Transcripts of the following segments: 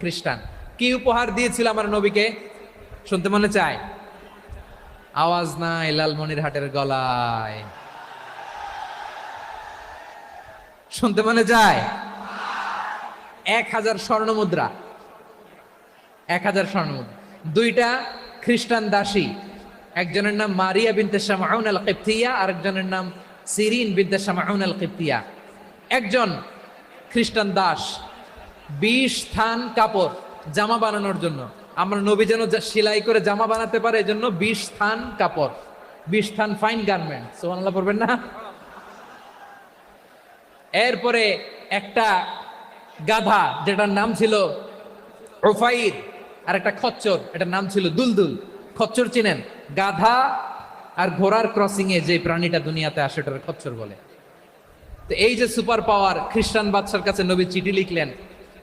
খ্রিস্টান। কি উপহার দিয়েছিল আমার নবীকে? শুনতে মনে চায়? আওয়াজ নাই লালমনিরহাটের গলায়। শুনতে মনে যায় এক হাজার স্বর্ণ মুদ্রা। এক হাজার স্বর্ণ মুদ্রা। দুইটা খ্রিস্টান দাসী। একজনের নাম মারিয়া বিনতে শামাউন আল কিপ্তিয়া আরেকজনের নাম সিরিন বিনতে শামাউন আল কিপ্তিয়া একজন খ্রিস্টান দাস। বিশ থান কাপড় জামা বানানোর জন্য। আমরা নবী যেন সেলাই করে জামা বানাতে পারে, এজন্য বিশ থান কাপড়, বিশ থান ফাইন গার্মেন্ট সোহানাল্লাহ পড়বেন না? এরপরে একটা গাধা, যেটার নাম ছিল ওফাইর আর একটা খচ্চর, এটার নাম ছিল দুলদুল। খচ্চর চিনেন? গাধা আর ঘোড়ার ক্রসিং এ যে প্রাণীটা দুনিয়াতে আসে ওটার খচ্চর বলে। তো এই যে সুপার পাওয়ার খ্রিস্টান বাদশার কাছে নবী চিঠি লিখলেন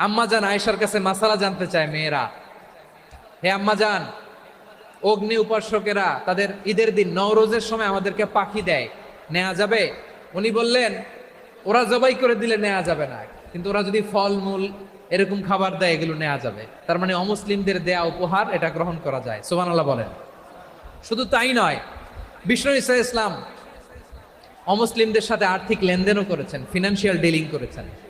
আম্মাজান আয়েশার কাছে মাসালা জানতে চায় মেয়েরা। হে আম্মা আম্মাজান অগ্নি উপাসকেরা তাদের ঈদের দিন নওরোজের সময় আমাদেরকে পাখি দেয়। নেওয়া যাবে? উনি বললেন, ওরা জবাই করে দিলে নেওয়া যাবে না। কিন্তু ওরা যদি ফলমূল এরকম খাবার দেয়, এগুলো নেওয়া যাবে। তার মানে অমুসলিমদের দেয়া উপহার, এটা গ্রহণ করা যায়। সুবহানাল্লাহ বলেন। শুধু তাই নয়, বিষ্ণু ইসা ইসলাম অমুসলিমদের সাথে আর্থিক লেনদেনও করেছেন ফিনান্সিয়াল ডিলিং করেছেন।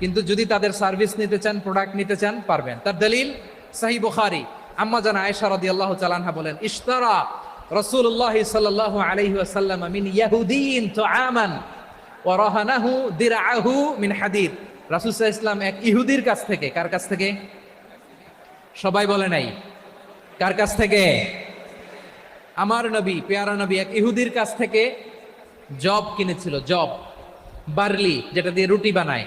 কিন্তু যদি তাদের সার্ভিস নিতে চান, প্রোডাক্ট নিতে চান, পারবেন। তার দলিল, সাহি বুখারি। আম্মা জান আয়েশা রাদিয়াল্লাহু তাআলা বলেন, ইশতারা রাসূলুল্লাহ সাল্লাল্লাহু আলাইহি ওয়াসাল্লাম মিন ইয়াহুদিন তুআমান ওয়া রাহানাহু দিরআহু মিন হাদিদ। রাসূল সাল্লাল্লাহু এক ইহুদির কাছ থেকে, কার কাছ থেকে? সবাই বলে নাই। কার কাছ থেকে? আমার নবী, পেয়ারা নবী এক ইহুদির কাছ থেকে জব কিনেছিল, জব, বার্লি, যেটা দিয়ে রুটি বানায়।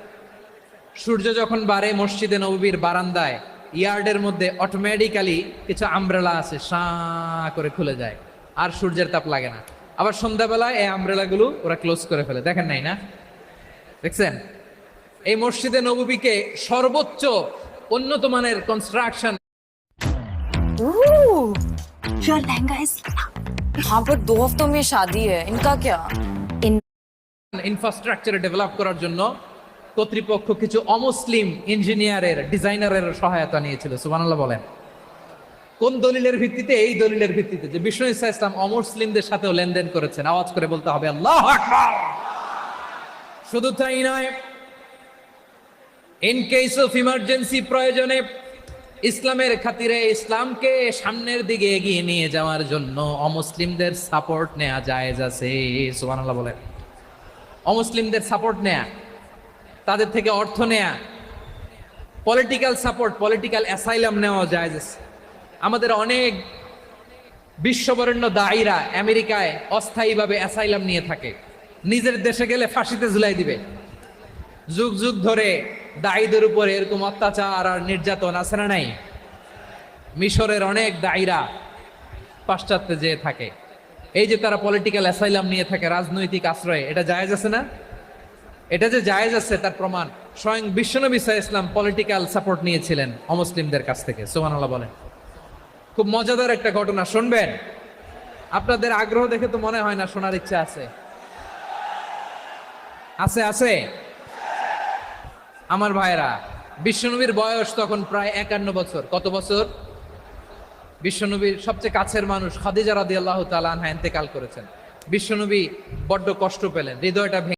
সূর্য যখন বাড়ে মসজিদে নববীর বারান্দায় ইয়ার্ডের মধ্যে অটোমেটিক্যালি কিছু আমব্রেলা আছে সা করে খুলে যায় আর সূর্যের তাপ লাগে না আবার সন্ধ্যাবেলায় এই আমব্রেলাগুলো ওরা ক্লোজ করে ফেলে দেখেন নাই না দেখছেন এই মসজিদে নববীকে সর্বোচ্চ উন্নত মানের construction Ooh, your lehenga is हाँ पर दो हफ्तों में शादी है इनका क्या in ইনফ্রাস্ট্রাকচারে ডেভেলপ করার জন্য কর্তৃপক্ষ কিছু অমুসলিম ইঞ্জিনিয়ারের, ডিজাইনারের সহায়তা নিয়েছিল, সুবহানাল্লাহ বলেন। কোন দলিলের ভিত্তিতে? এই দলিলের ভিত্তিতে যে বিষ্ণু ইসা ইসলাম অমুসলিমদের সাথেও লেনদেন করেছেন। আওয়াজ করে বলতে হবে, আল্লাহ শুধু তাই নয় ইন কেস অফ ইমার্জেন্সি প্রয়োজনে ইসলামের খাতিরে ইসলামকে সামনের দিকে এগিয়ে নিয়ে যাওয়ার জন্য অমুসলিমদের সাপোর্ট নেওয়া জায়েজ আছে, সুবহানাল্লাহ বলেন। অমুসলিমদের সাপোর্ট নেয়া। তাদের থেকে অর্থ নেয়া। পলিটিক্যাল সাপোর্ট পলিটিক্যাল অ্যাসাইলাম নেওয়া যায় আমাদের অনেক বিশ্ববরেণ্য দায়ীরা আমেরিকায় অস্থায়ীভাবে অ্যাসাইলাম নিয়ে থাকে। নিজের দেশে গেলে ফাঁসিতে ঝুলাই দিবে। যুগ যুগ ধরে দায়ীদের উপরে এরকম অত্যাচার আর নির্যাতন আছে না নাই? মিশরের অনেক দায়ীরা পাশ্চাত্যে যেয়ে থাকে। এই যে তারা পলিটিক্যাল অ্যাসাইলাম নিয়ে থাকে, রাজনৈতিক আশ্রয়ে, এটা জায়েজ আছে না? এটা যে জায়েজ আছে তার প্রমাণ। স্বয়ং বিশ্বনবী সাহ ইসলাম পলিটিক্যাল সাপোর্ট নিয়েছিলেন অমুসলিমদের কাছ থেকে সোহানাল্লাহ বলেন। খুব মজাদার একটা ঘটনা, শুনবেন? আপনাদের আগ্রহ দেখে তো মনে হয় না শোনার ইচ্ছা আছে। আছে আছে? আমার ভাইরা বিশ্বনবীর বয়স তখন প্রায় একান্ন বছর। কত বছর? বিশ্বনবীর সবচেয়ে কাছের মানুষ খাদিজা রাদি আল্লাহ তালা ইন্তেকাল করেছেন। বিশ্বনবী বড্ড কষ্ট পেলেন, হৃদয়টা